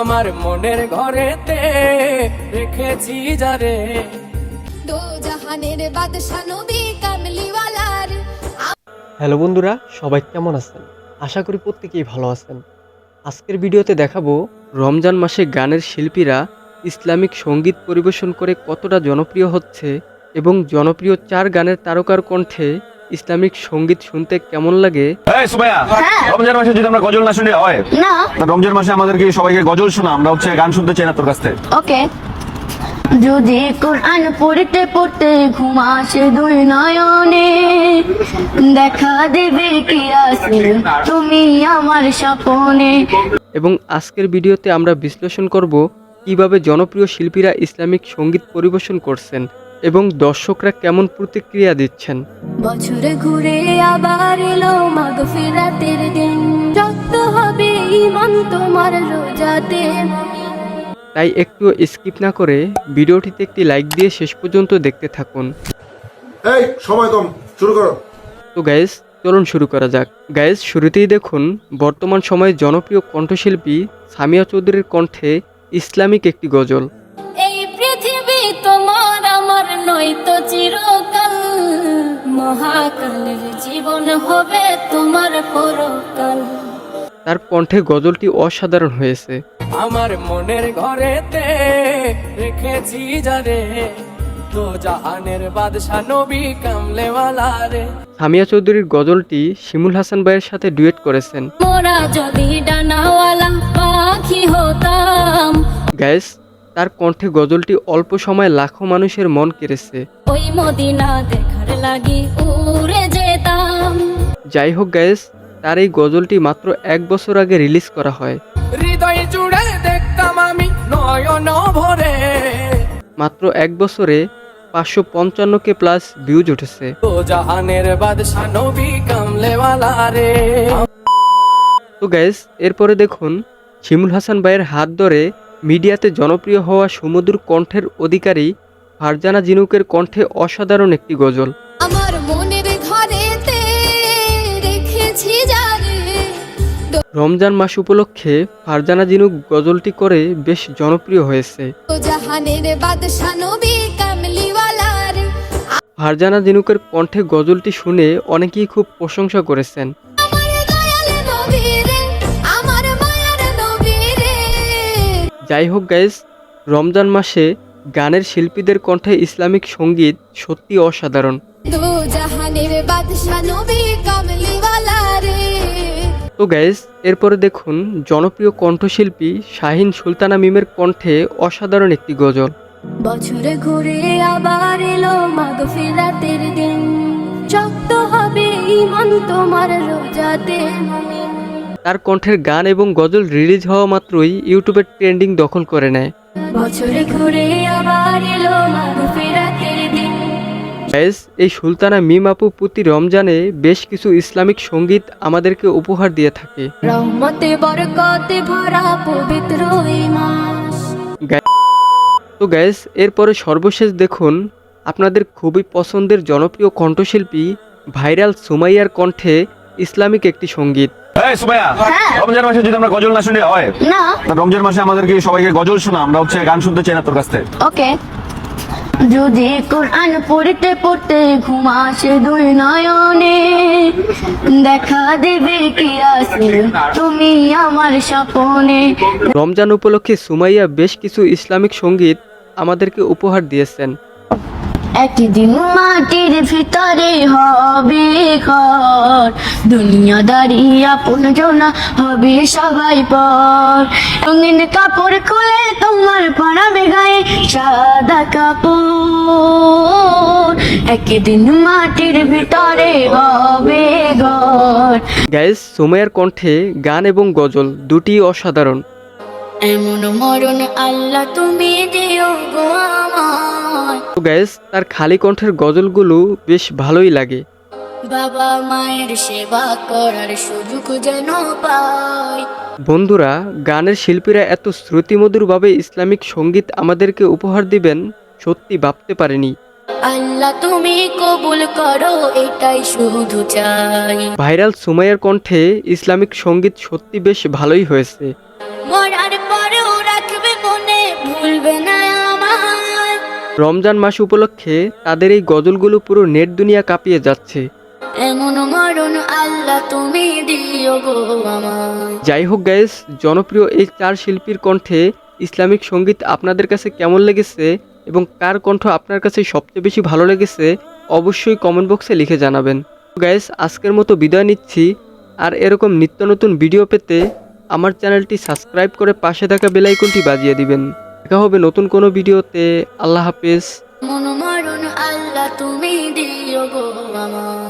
আমার মনের ঘরেতে রেখেছি যারে দো জাহানের বাদশা নবী কামলিওয়ালার হ্যালো বন্ধুরা সবাই কেমন আছেন? আশা করি প্রত্যেকেই ভালো আছেন। আজকের ভিডিওতে দেখাবো রমজান মাসে গানের শিল্পীরা ইসলামিক সংগীত পরিবেশন করে কতটা জনপ্রিয় হচ্ছে এবং জনপ্রিয় চার গানের তারকার কণ্ঠে ইসলামিক সংগীত শুনতে কেমন লাগে? এই রমজান মাসে যদি আমরা গজল না শুনি হয়? না। রমজান মাসে আমাদেরকে সবাইকে গজল শোনা আমরা হচ্ছে গান শুনতে চাই না তোর কাছ থেকে। ওকে। যদি কোরআন পড়তে পড়তে ঘুম আসে দুই নয়নে দেখা দেবে কি আসে তুমি আমার স্বপনে। এবং আজকের ভিডিওতে আমরা বিশ্লেষণ করব কীভাবে জনপ্রিয় শিল্পীরা ইসলামিক সংগীত পরিবেশন করছেন। এবং দর্শকরা কেমন প্রতিক্রিয়া দিচ্ছেন? বছরে ঘুরে আবার এলো মাগফিরাতের দিন। রক্ত হবে ইমান তোমার রোজাতে। তাই একটু স্কিপ না করে ভিডিওটিতে একটি লাইক দিয়ে শেষ পর্যন্ত দেখতে থাকুন। এই সময় কম শুরু করো। তো গাইজ চলুন শুরু করা যাক। গাইজ শুরুতেই দেখুন বর্তমান সময়ে জনপ্রিয় কণ্ঠশিল্পী সামিয়া চৌধুরীর কণ্ঠে ইসলামিক একটি গজল। নয়তো চিরকাল মহাকালের জীবন হবে তোমার পরকাল। তার কণ্ঠে গজলটি অসাধারণ হয়েছে। আমার মনের ঘরেতে রেখেছি যারে তো জাহানের বাদশা নবী কামলেওয়ালা রে। সামিয়া চৌধুরীর গজলটি শিমুল হাসান ভাইয়ের সাথে ডুয়েট করেছেন। মোরা যদি ডানাওয়ালা পাখি হতাম গ্যাস তার কণ্ঠে গজলটি অল্প সময়ে লাখো মানুষের মন কেড়েছে। ওই মদিনা দেখার লাগি উড়ে যেতাম। যাই হোক গ্যাস তার এই গজলটি মাত্র এক বছর আগে রিলিজ করা হয়। হৃদয় জুড়ে দেখতাম আমি নয়ন ভরে। মাত্র এক বছরে পাঁচশো পঞ্চান্নকে প্লাস ভিউজ উঠেছে। জাহানের বাদশা নবী কামলেওয়ালা রে। তো গ্যাস এরপরে দেখুন শিমুল হাসান ভাইয়ের হাত ধরে মিডিয়াতে জনপ্রিয় হওয়া সুমধুর কণ্ঠের অধিকারী ফারজানা জিনুকের কণ্ঠে অসাধারণ একটি গজল। আমার মনের ঘরেতে রেখেছি রমজান মাস উপলক্ষে ফারজানা জিনুক গজলটি করে বেশ জনপ্রিয় হয়েছে। ফারজানা জিনুকের কণ্ঠে গজলটি শুনে অনেকেই খুব প্রশংসা করেছেন। যাই হোক গাইজ রমজান মাসে গানের শিল্পীদের কণ্ঠে ইসলামিক সংগীত সত্যি অসাধারণ। তো গাইজ এরপরে দেখুন জনপ্রিয় কণ্ঠশিল্পী শাহিন সুলতানা মিমের কণ্ঠে অসাধারণ একটি গজল। বছরে ঘুরে আবার এলো মাগফিরাতের দিন। শক্ত হবে ইমান তোমার রোজাতে তার কণ্ঠের গান এবং গজল রিলিজ হওয়া মাত্রই ইউটিউবের ট্রেন্ডিং দখল করে নেয়। এই সুলতানা মিম আপু প্রতি রমজানে বেশ কিছু ইসলামিক সংগীত আমাদেরকে উপহার দিয়ে থাকে। তো গ্যাস এরপরে সর্বশেষ দেখুন আপনাদের খুবই পছন্দের জনপ্রিয় কণ্ঠশিল্পী ভাইরাল সুমাইয়ার কণ্ঠে ইসলামিক একটি সংগীত। এই রমজান মাসে যদি আমরা গজল না শুনি হয়? না। রমজান মাসে আমাদেরকে সবাইকে গজল শোনা আমরা হচ্ছে গান শুনতে চাই না তোর কাছ থেকে। ওকে। যদি কোরআন পড়তে পড়তে ঘুম আসে দুই নয়নে দেখা দেবে কি আসে তুমি আমার স্বপনে। রমজান উপলক্ষে সুমাইয়া বেশ কিছু ইসলামিক সংগীত আমাদেরকে উপহার দিয়েছেন। একদিন মাটির ভিতরে হবে ঘর। দুনিয়াদারি আপন জনা হবে সবাই পর। রঙিন কাপড় খুলে তোমার পরাবে গায়ে সাদা কাপড়। একদিন মাটির ভিতরে হবে ঘর। গ্যাস সুমাইয়ার কণ্ঠে গান এবং গজল দুটি অসাধারণ। এমন মরণ আল্লাহ তুমি দিও গো আমায় গ্যাস তার খালি কণ্ঠের গজলগুলো বেশ ভালোই লাগে। বাবা মায়ের সেবা করার সুযোগ যেন পাই। বন্ধুরা গানের শিল্পীরা এত শ্রুতিমধুরভাবে ইসলামিক সংগীত আমাদেরকে উপহার দিবেন সত্যি ভাবতে পারেনি। আল্লাহ তুমি কবুল করো এটাই শুধু চাই। ভাইরাল সুমাইয়ার কণ্ঠে ইসলামিক সংগীত সত্যি বেশ ভালোই হয়েছে। মরার পরেও রমজান মাস উপলক্ষে তাদের এই গজলগুলো পুরো নেট দুনিয়া কাঁপিয়ে যাচ্ছে। এমন মরণ আল্লাহ তুমি দিও গো যাই হোক গাইস জনপ্রিয় এই চার শিল্পীর কণ্ঠে ইসলামিক সংগীত আপনাদের কাছে কেমন লেগেছে এবং কার কণ্ঠ আপনার কাছে সবচেয়ে বেশি ভালো লেগেছে অবশ্যই কমেন্ট বক্সে লিখে জানাবেন। গ্যাস আজকের মতো বিদায় নিচ্ছি। আর এরকম নিত্য নতুন ভিডিও পেতে আমার চ্যানেলটি সাবস্ক্রাইব করে পাশে থাকা বেলাইকনটি বাজিয়ে দিবেন। দেখা হবে নতুন কোনো ভিডিওতে। আল্লাহ হাফেজ। মনোমরণ মরণ আল্লাহ তুমি দিও গো আমায়